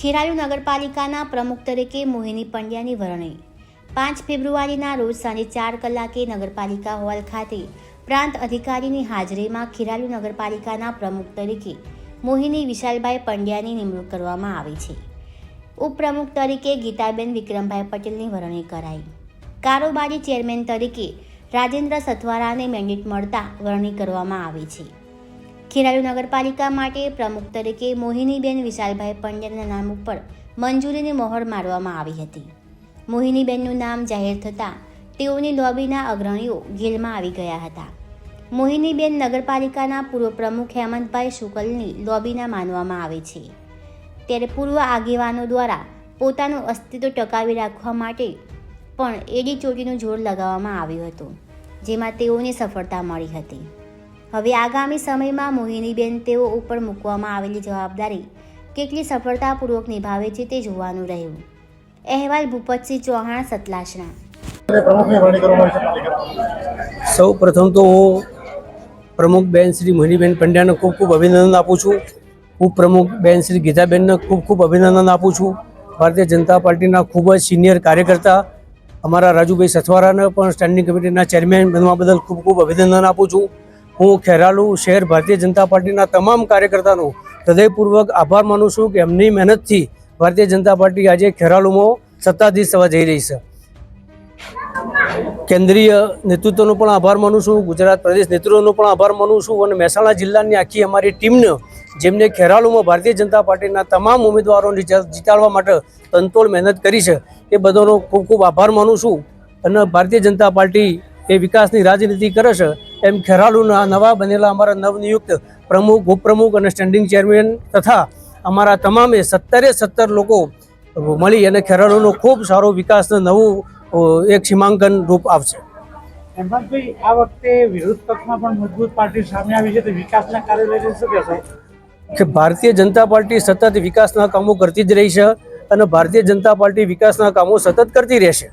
ખેરાલુ નગરપાલિકાના પ્રમુખ તરીકે મોહિની પંડ્યાની વરણી. પાંચ ફેબ્રુઆરીના રોજ સાંજે ચાર કલાકે નગરપાલિકા હોલ ખાતે પ્રાંત અધિકારીની હાજરીમાં ખેરાલુ નગરપાલિકાના પ્રમુખ તરીકે મોહિની વિશાલભાઈ પંડ્યાની નિમણૂક કરવામાં આવી છે. ઉપપ્રમુખ તરીકે ગીતાબેન વિક્રમભાઈ પટેલની વરણી કરાઈ. કારોબારી ચેરમેન તરીકે રાજેન્દ્ર સથવારાને મેન્ડેટ મળતા વરણી કરવામાં આવી છે. ખેરાલુ નગરપાલિકા માટે પ્રમુખ તરીકે મોહિનીબેન વિશાલભાઈ પંડ્યાના નામ ઉપર મંજૂરીની મહોર મારવામાં આવી હતી. મોહિનીબેનનું નામ જાહેર થતાં તેઓની લોબીના અગ્રણીઓ ઘેલમાં આવી ગયા હતા. મોહિનીબેન નગરપાલિકાના પૂર્વ પ્રમુખ હેમંતભાઈ શુકલની લોબીના માનવામાં આવે છે. ત્યારે પૂર્વ આગેવાનો દ્વારા પોતાનું અસ્તિત્વ ટકાવી રાખવા માટે પણ એડી ચોટીનું જોર લગાવવામાં આવ્યું હતું, જેમાં તેઓને સફળતા મળી હતી. હવે આગામી સમયમાં મોહિનીબેન તેઓ ઉપર મૂકવામાં આવેલી જવાબદારી કેટલી સફળતાપૂર્વક નિભાવે છે તે જોવાનું રહ્યું. અહેવાલ ભૂપતસિંહ ચૌહાણ સતલાસણા. સૌ પ્રથમ તો હું પ્રમુખ બેન શ્રી મોહિનીબેન પંડ્યાને ખૂબ ખૂબ અભિનંદન આપું છું. ઉપપ્રમુખ બેન શ્રી ગીતાબેનને ખૂબ ખૂબ અભિનંદન આપું છું. ભારતીય જનતા પાર્ટીના ખૂબ જ સિનિયર કાર્યકર્તા, અમારા રાજુભાઈ સથવારાને પણ સ્ટેન્ડિંગ કમિટીના ચેરમેન બનવા બદલ ખૂબ ખૂબ અભિનંદન આપું છું. હું ખેરાલુ શહેર ભારતીય જનતા પાર્ટીના તમામ કાર્યકર્તાનો હૃદયપૂર્વક આભાર માનું છું કે એમની મહેનતથી ભારતીય જનતા પાર્ટી આજે ખેરાલુમાં સત્તાધીશ થવા જઈ રહી છે. કેન્દ્રીય નેતૃત્વનો પણ આભાર માનું છું, ગુજરાત પ્રદેશ નેતૃત્વનો પણ આભાર માનું છું અને મહેસાણા જિલ્લાની આખી અમારી ટીમને જેમને ખેરાલુમાં ભારતીય જનતા પાર્ટીના તમામ ઉમેદવારોને જીતાડવા માટે તંતોડ મહેનત કરી છે, એ બધાનો ખૂબ ખૂબ આભાર માનું છું અને ભારતીય જનતા પાર્ટી એ વિકાસની રાજનીતિ કરે છે એમ ખેરાલુના નવા બનેલા અમારા નવનિયુક્ત પ્રમુખ ઉપપ્રમુખ અને સ્ટેન્ડિંગ ચેરમેન તથા અમારા તમામે સત્તરે સત્તર લોકો મળી અને ખેરાલુનો ખૂબ સારો વિકાસનું નવું એક સીમાંકન રૂપ આવશે હેમંતભાઈ આ વખતે વિરોધ પક્ષમાં પણ મજબૂત પાર્ટી સામે આવી છે તો વિકાસના કાર્યો લઈને શું કહેશો? કે ભારતીય જનતા પાર્ટી સતત વિકાસના કામો કરતી જ રહી છે અને ભારતીય જનતા પાર્ટી વિકાસના કામો સતત કરતી રહેશે.